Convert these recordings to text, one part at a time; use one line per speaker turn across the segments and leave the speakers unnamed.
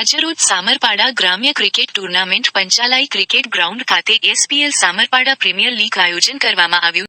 અજરુત સામરપાડા ગ્રામ્ય cricket tournament Panchalai cricket ground ખાતે SPL Samarpada premier league આયોજન કરવામાં આવ્યું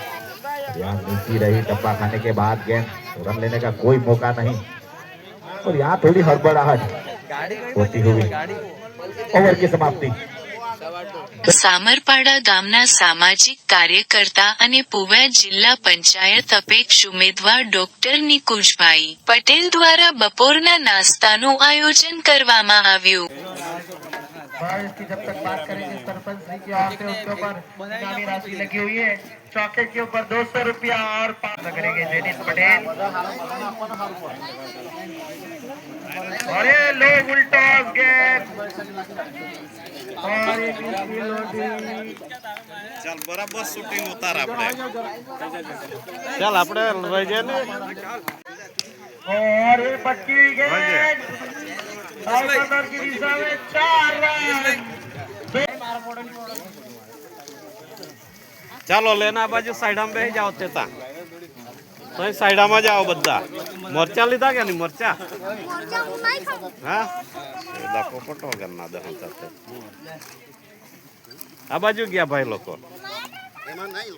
यहाँ नीति रही डब्बा खाने के बाद गेंद रन लेने का कोई मौका नहीं और यहाँ थोड़ी हड़बड़ाहट होती हुई ओवर की समाप्ति
સામરપાડા ગામના સામાજિક કાર્યકર્તા અને પુવા જિલ્લા પંચાયત અપેક્ષ ઉમેદવાર ડોક્ટર નિકુજભાઈ પટેલ દ્વારા બપોરના નાસ્તાનું આયોજન કરવામાં આવ્યું
जब तक बात करेंगे सरपंच जी की औरतें उसके ऊपर राशि लगी हुई है चौके के ऊपर दो सौ रुपया और करेंगे जेनिस पटेल अरे लोग उल्टा गए
चल बराबर शूटिंग उतार આપણે
ચાલ આપણે રહી જાય
और पक्की गेंद और की दिशा में
ચાલો લેના બાજુ સાઈડામાં બે જાઓ તેતા તો સાઈડામાં જાઓ બધા મરચા લીધા કે નહીં મરચા હા પટો કરના દહન આ બાજુ ગયા ભાઈ લોકો
એમાં નહીં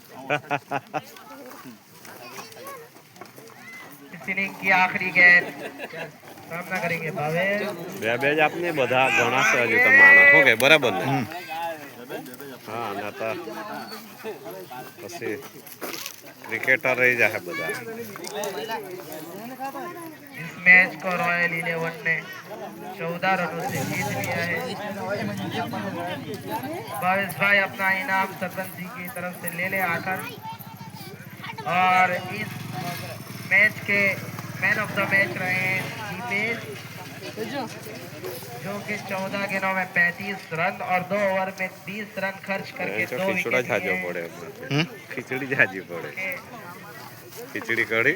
की આખરી ગેર સામના કરેંગે ભાવેશ
બે બે જ આપને બધા ઘણા સહજ તમારા ઓકે બરાબર ને હા નાતા પછી ક્રિકેટર રહી જાય બધા
इस मैच को रॉयल इलेवन ने चौदह रनों से जीत लिया है भावेश भाई अपना इनाम सतन जी की तरफ से ले ले आकर और इस मैच के मैन ऑफ द मैच रहे हैं दीपेश जो कि चौदह गेंदों में पैंतीस रन और दो ओवर में बीस रन खर्च करके दो विकेट
हम्म? खिचड़ी झाजी पड़े
खिचड़ी कड़ी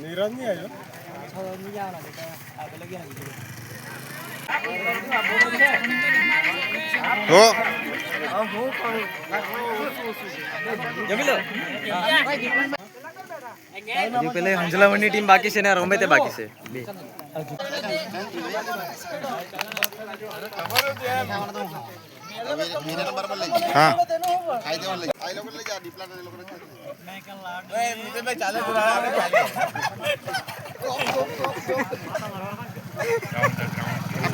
નીરજ નહીં આવ્યો પેલા હંજલાવણની ટીમ બાકી છે ને રમે
તે બાકી
છે બે મેરા નંબર પર લઈ હા આઈ દેવા
લઈ આઈ લોકો લઈ
જા ડિપ્લા ને લોકો મેં કે લાડ એ મુતે ભાઈ ચાલે
પૂરા
ચાલે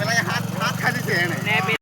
પેલા હાથ હાથ ખાધી છે
એને